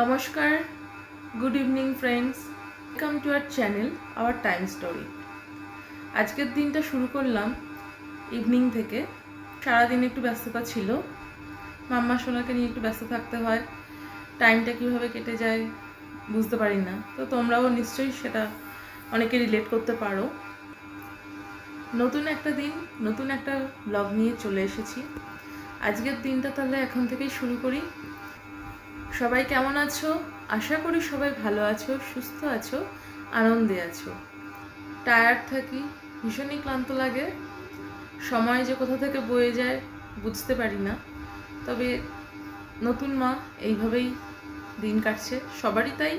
নমস্কার good evening friends welcome to our channel our time story আজকের দিনটা শুরু করলাম ইভিনিং থেকে। সারাদিন একটু ব্যস্ততা ছিল। মাম্মা সোনাকে নিয়ে একটু ব্যস্ত থাকতে হয়। টাইমটা কীভাবে কেটে যায় বুঝতে পারি না। তো তোমরাও নিশ্চয়ই সেটা অনেকে রিলেট করতে পারো। নতুন একটা দিন, নতুন একটা ব্লগ নিয়ে চলে এসেছি। আজকের দিনটা তাহলে এখন থেকেই শুরু করি। সবাই কেমন আছো? আশা করি সবাই ভালো আছো, সুস্থ আছো, আনন্দে আছো। টায়ার্ড থাকি, ভীষণই ক্লান্ত লাগে। সময় যে কোথা থেকে বয়ে যায় বুঝতে পারি না। তবে নতুন মা এইভাবেই দিন কাটছে। সবারই তাই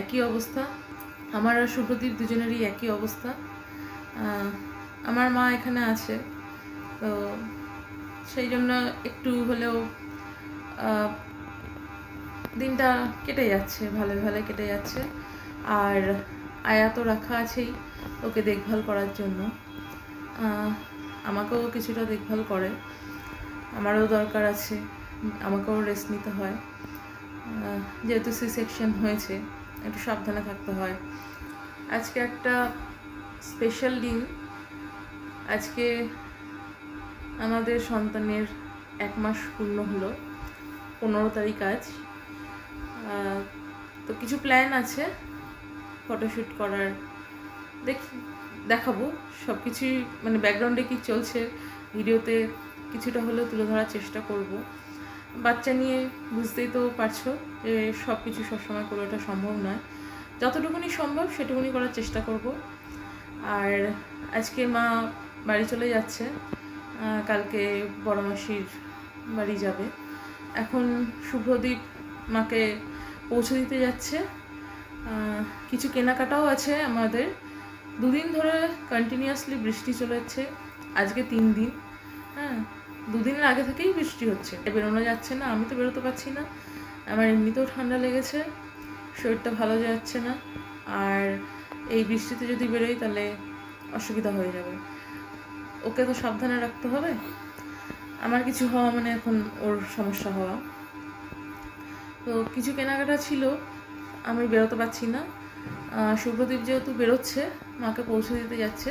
একই অবস্থা। আমার আর শুভদীপ দুজনেরই একই অবস্থা। আমার মা এখানে আছে। তো সেই জন্য একটু হলেও দিনটা কেটে যাচ্ছে ভালো ভালো কেটে যাচ্ছে। আর আয়া তো রাখা আছেই ওকে দেখভাল করার জন্য। আমাকেও কিছুটা দেখভাল করে। আমারও দরকার আছে, আমাকেও রেস্ট নিতে হয়। যেহেতু সি সেকশন হয়েছে, একটু সাবধানে থাকতে হয়। আজকে একটা স্পেশাল দিন। আজকে আমাদের সন্তানের এক মাস পূর্ণ হলো, পনেরো তারিখ আজ। তো কিছু প্ল্যান আছে ফটোশ্যুট করার। দেখি, দেখাবো। সব কিছুই মানে ব্যাকগ্রাউন্ডে কি চলছে, ভিডিওতে কিছুটা হলেও তুলে ধরার চেষ্টা করব। বাচ্চা নিয়ে বুঝতেই তো পারছ যে সব কিছু সবসময় করে ওঠা সম্ভব নয়। যতটুকুনি সম্ভব সেটুকুনি করার চেষ্টা করব। আর আজকে মা বাড়ি চলে যাচ্ছে কালকে বড় মাসির বাড়ি যাবে। এখন শুভ্রদীপ মাকে পৌঁছে দিতে যাচ্ছে। কিছু কেনাকাটাও আছে আমাদের। দুদিন ধরে কন্টিনিউয়াসলি বৃষ্টি চলে যাচ্ছে আজকে তিন দিন। হ্যাঁ দুদিনের আগে থেকেই বৃষ্টি হচ্ছে। বেরোনো যাচ্ছে না, আমি তো বেরোতে পারছি না। আমার এমনিতেও ঠান্ডা লেগেছে, শরীরটা ভালো যাচ্ছে না। আর এই বৃষ্টিতে যদি বেরোই তাহলে অসুবিধা হয়ে যাবে। ওকে তো সাবধানে রাখতে হবে। আমার কিছু হওয়া মানে এখন ওর সমস্যা হওয়া। তো কিছু কেনাকাটা ছিল আমি বেরোতে পারছি না। শুভ্রদীপ যেহেতু বেরোচ্ছে মাকে পৌঁছে দিতে যাচ্ছে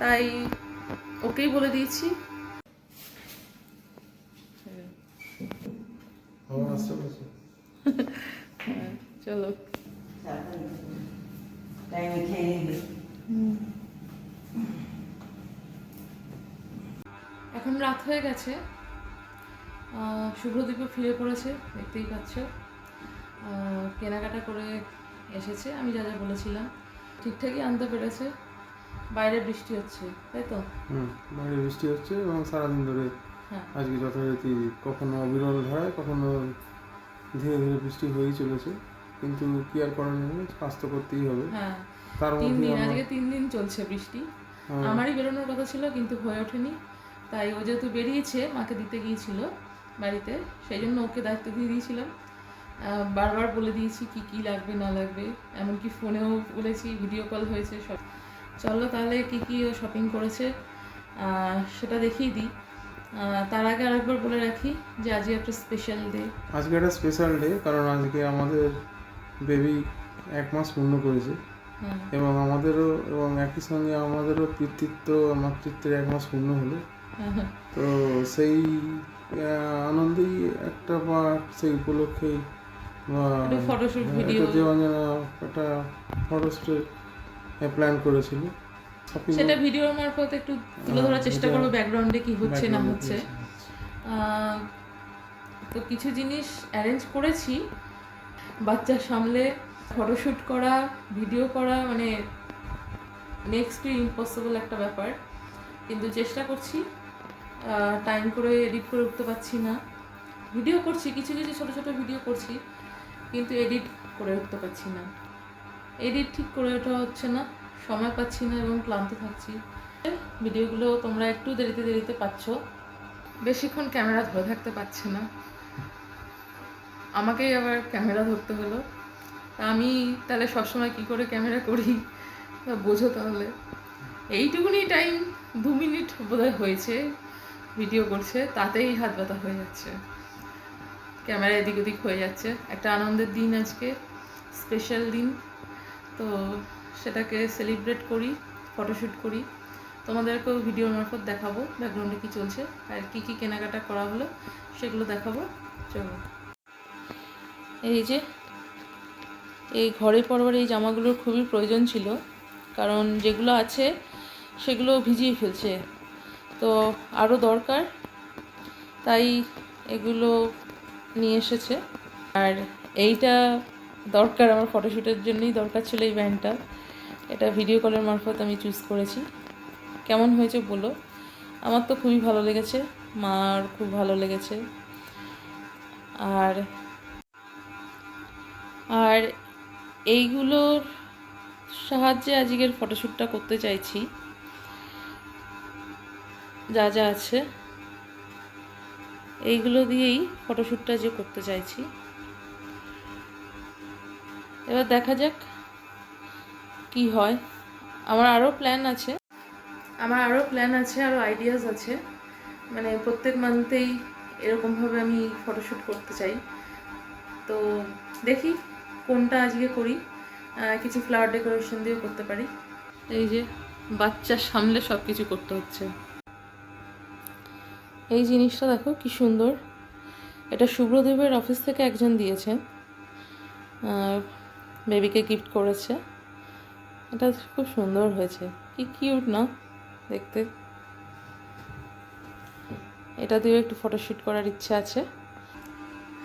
তাই ওকেই বলে দিয়েছি। হ্যাঁ, চলো। এখন রাত হয়ে গেছে আহ, শুভ্রদীপও ফিরে পড়েছে দেখতেই পাচ্ছ। কেনাকাটা করে এসেছে আমি যা যা বলেছিলাম। ঠিকঠাকই আনতে পেরেছে। বাইরে বৃষ্টি হচ্ছে তাই তো? হুম বাইরে বৃষ্টি হচ্ছে এবং সারাদিন ধরে হ্যাঁ। আজকে যথারীতি কখনো অবিরল ধারায় কখনো ধীরে ধীরে বৃষ্টি হয়েই চলেছে। কিন্তু কি আর করা যাবে কাজ তো করতেই হবে। হ্যাঁ তার তিন মধ্যে দিন আজকে তিন দিন চলছে বৃষ্টি। হ্যাঁ, আমারই বেরোনোর কথা ছিল কিন্তু হয়ে ওঠেনি। তাই ও যেহেতু বেরিয়েছে মাকে দিতে গিয়েছিল। বাড়িতে সেই জন্য ওকে দায়িত্ব দিয়ে দিয়েছিলাম। বারবার বলে দিয়েছি কি কি লাগবে না লাগবে। এমনকি ফোনেও বলেছি ভিডিও কল হয়েছে সব। চলো তাহলে কি কি ও শপিং করেছে সেটা দেখিয়ে দিই। তার আগে আরেকবার বলে রাখি যে আজকে একটা স্পেশাল ডে আজকে একটা স্পেশাল ডে কারণ আজকে আমাদের বেবি এক মাস পূর্ণ করেছে। এবং আমাদেরও এবং একই সঙ্গে আমাদেরও পিতৃত্ব মাতৃত্বের এক মাস পূর্ণ হলো। তো সেই আনন্দেই একটা বা সেই উপলক্ষেই বা একটু photoshoot হ্যাঁ, একটা দেওয়াঞ্জনা প্ল্যান করেছিল। সেটা ভিডিওর মারফত একটু তুলে ধরার চেষ্টা করব ব্যাকগ্রাউন্ডে কি হচ্ছে না হচ্ছে। তো কিছু জিনিস অ্যারেঞ্জ করেছি। বাচ্চা সামলে ফটোশ্যুট করা ভিডিও করা মানে নেক্সট টু ইম্পসিবল একটা ব্যাপার। কিন্তু চেষ্টা করছি টাইম করে এডিট করে উঠতে পারছি না। ভিডিও করছি, কিছু কিছু ছোটো ছোটো ভিডিও করছি, কিন্তু এডিট করে উঠতে পারছি না। এডিট ঠিক করে ওঠা হচ্ছে না, সময় পাচ্ছি না এবং ক্লান্ত থাকছি। ভিডিওগুলো তোমরা একটু দেরিতে দেরিতে পাচ্ছ। বেশিক্ষণ ক্যামেরা ধরে থাকতে পারছে না। আমাকেই আবার ক্যামেরা ধরতে হলো। তা আমি তাহলে সবসময় কি করে ক্যামেরা করি? বোঝো তাহলে। এইটুকুনি টাইম দু মিনিট বোধহয় হয়েছে। ভিডিও করছে, তাতেই হাত ব্যথা হয়ে যাচ্ছে। ক্যামেরা এদিক ওদিক হয়ে যাচ্ছে। একটা আনন্দের দিন আজকে স্পেশাল দিন। তো সেটাকে সেলিব্রেট করি ফটোশ্যুট করি। তোমাদেরকেও ভিডিওর মারফত দেখাবো ব্যাকগ্রাউন্ডে কী চলছে, আর কী কী কেনাকাটা করা হলো, সেগুলো দেখাবো। চলো। এই যে, এই ঘরে পরবার এই জামাগুলোর খুবই প্রয়োজন ছিল, কারণ যেগুলো আছে সেগুলো ভিজিয়ে ফেলছে। তো আরও দরকার। তাই এগুলো নিয়ে এসেছে। আর এইটা দরকার আমার ফটোশ্যুটের জন্যই দরকার ছিল এই ব্যান্ডটা। এটা ভিডিও কলের মারফত আমি চুজ করেছি। কেমন হয়েছে বলো। আমার তো খুবই ভালো লেগেছে। মার খুব ভালো লেগেছে। আর আর এইগুলোর সাহায্যে আজকের ফটোশ্যুটটা করতে চাইছি। যা যা আছে। এইগুলো দিয়েই ফটোশ্যুটটা যে করতে চাইছি। এবার দেখা যাক কি হয়। আমার আরও প্ল্যান আছে। আমার আরও প্ল্যান আছে আরও আইডিয়াস আছে। মানে প্রত্যেক মান্থেই এরকমভাবে আমি ফটোশ্যুট করতে চাই। তো দেখি কোনটা আজকে করি। কিছু ফ্লাওয়ার ডেকোরেশন দিয়েও করতে পারি। এই যে বাচ্চার সামলে সব কিছু করতে হচ্ছে। এই জিনিসটা দেখো কি সুন্দর। এটা শুভ্রদেবের অফিস থেকে একজন দিয়েছেন বেবিকে গিফট করেছে। এটা খুব সুন্দর হয়েছে। কি কিউট না? দেখতে। এটা দিয়েও একটু ফটোশ্যুট করার ইচ্ছে আছে।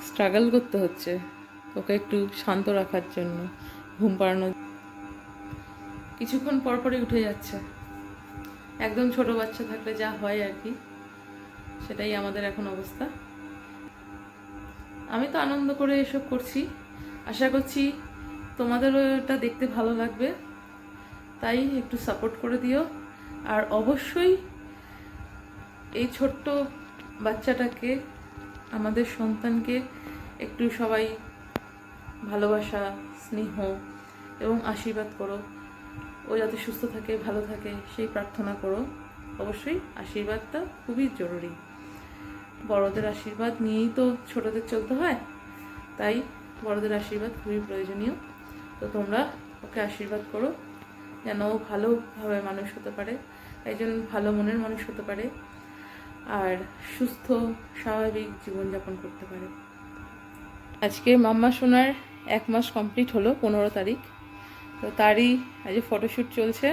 স্ট্রাগল করতে হচ্ছে। ওকে একটু শান্ত রাখার জন্য, ঘুম পাড়ানো। কিছুক্ষণ পর পরই উঠে যাচ্ছে। একদম ছোট বাচ্চা থাকলে যা হয় আর কি। সেটাই আমাদের এখন অবস্থা। আমি তো আনন্দ করে এসব করছি। আশা করছি তোমাদেরও এটা দেখতে ভালো লাগবে। তাই একটু সাপোর্ট করে দিও। আর অবশ্যই এই ছোট্ট বাচ্চাটাকে, আমাদের সন্তানকে একটু সবাই ভালোবাসা, স্নেহ এবং আশীর্বাদ করো। ও যাতে সুস্থ থাকে, ভালো থাকে, সেই প্রার্থনা করো। অবশ্যই আশীর্বাদটা খুবই জরুরি। বড়দের আশীর্বাদ নিয়েই তো ছোটদের চলতে হয়। তাই বড়দের আশীর্বাদ খুবই প্রয়োজনীয়। তো তোমরা ওকে আশীর্বাদ করো, যেন ও ভালোভাবে মানুষ হতে পারে একজন ভালো মনের মানুষ হতে পারে, আর সুস্থ, স্বাভাবিক জীবনযাপন করতে পারে। আজকে মাম্মা সোনার এক মাস কমপ্লিট হলো, পনেরো তারিখ। তো তারই আজ ফটোশ্যুট চলছে।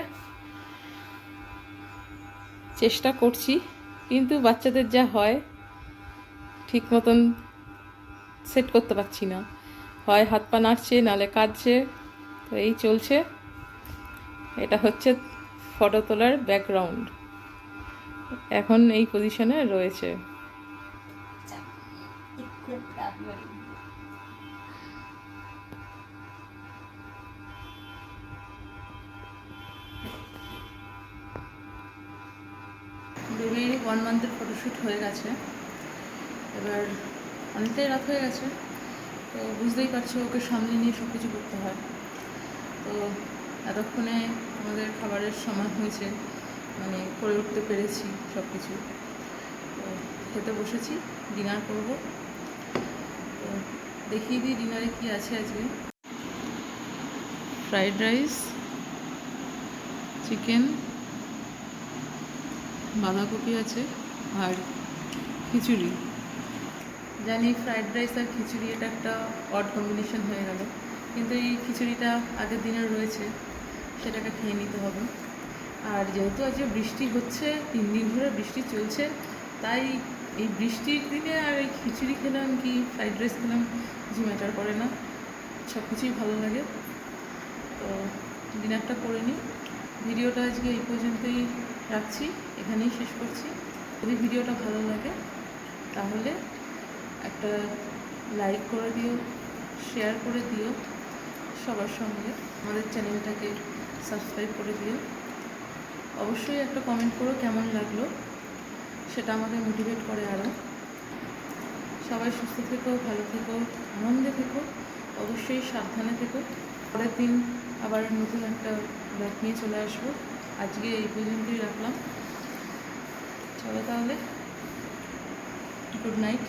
চেষ্টা করছি, কিন্তু বাচ্চাদের যা হয় ঠিক মতন সেট করতে পারছি না। হয় হাত পা নাড়ছে, নালে কাঁদছে, তো এই চলছে। এটা হচ্ছে ফটো তোলার ব্যাকগ্রাউন্ড এখন এই পজিশনে রয়েছে। ওয়ান মান্থের ফটোশ্যুট হয়ে গেছে। এবার অনেকটাই রাত হয়ে গেছে, তো বুঝতেই পারছ ওকে সামনে নিয়ে সব কিছু করতে হয়। তো এতক্ষণে আমাদের খাবারের সময় হয়েছে মানে করে উঠতে পেরেছি সব কিছু তো খেতে বসেছি, ডিনার করব। তো দেখিয়ে দিই ডিনারে কি আছে আজকে। ফ্রাইড রাইস, চিকেন, বাঁধাকপি আছে আর খিচুড়ি। জানি ফ্রাইড রাইস আর খিচুড়ি এটা একটা অড কম্বিনেশন হয়ে গেল। কিন্তু এই খিচুড়িটা আগের দিনের রয়েছে, সেটাকে খেয়ে নিতে হবে। আর যেহেতু আজকে বৃষ্টি হচ্ছে, তিন দিন ধরে বৃষ্টি চলছে, তাই এই বৃষ্টির দিনে আর এই খিচুড়ি খেলাম কি ফ্রাইড রাইস খেলাম কিছু ম্যাটার করে না। সব কিছুই ভালো লাগে। তো ডিনারটা করে নিই। ভিডিওটা আজকে এই পর্যন্তই রাখছি। এখানেই শেষ করছি। যদি ভিডিওটা ভালো লাগে, তাহলে একটা লাইক করে দিও শেয়ার করে দিও সবার সঙ্গে। আমাদের চ্যানেলটাকে সাবস্ক্রাইব করে দিও। অবশ্যই একটা কমেন্ট করো কেমন লাগল, সেটা আমাদের মোটিভেট করে আরও সবাই সুস্থ থেকো, ভালো থেকো, আনন্দে থেকো, অবশ্যই সাবধানে থেকো। পরের দিন আবার নতুন একটা ব্লগ নিয়ে চলে আসব। আজকে এই পর্যন্তই রাখলাম। চলো তাহলে গুড নাইট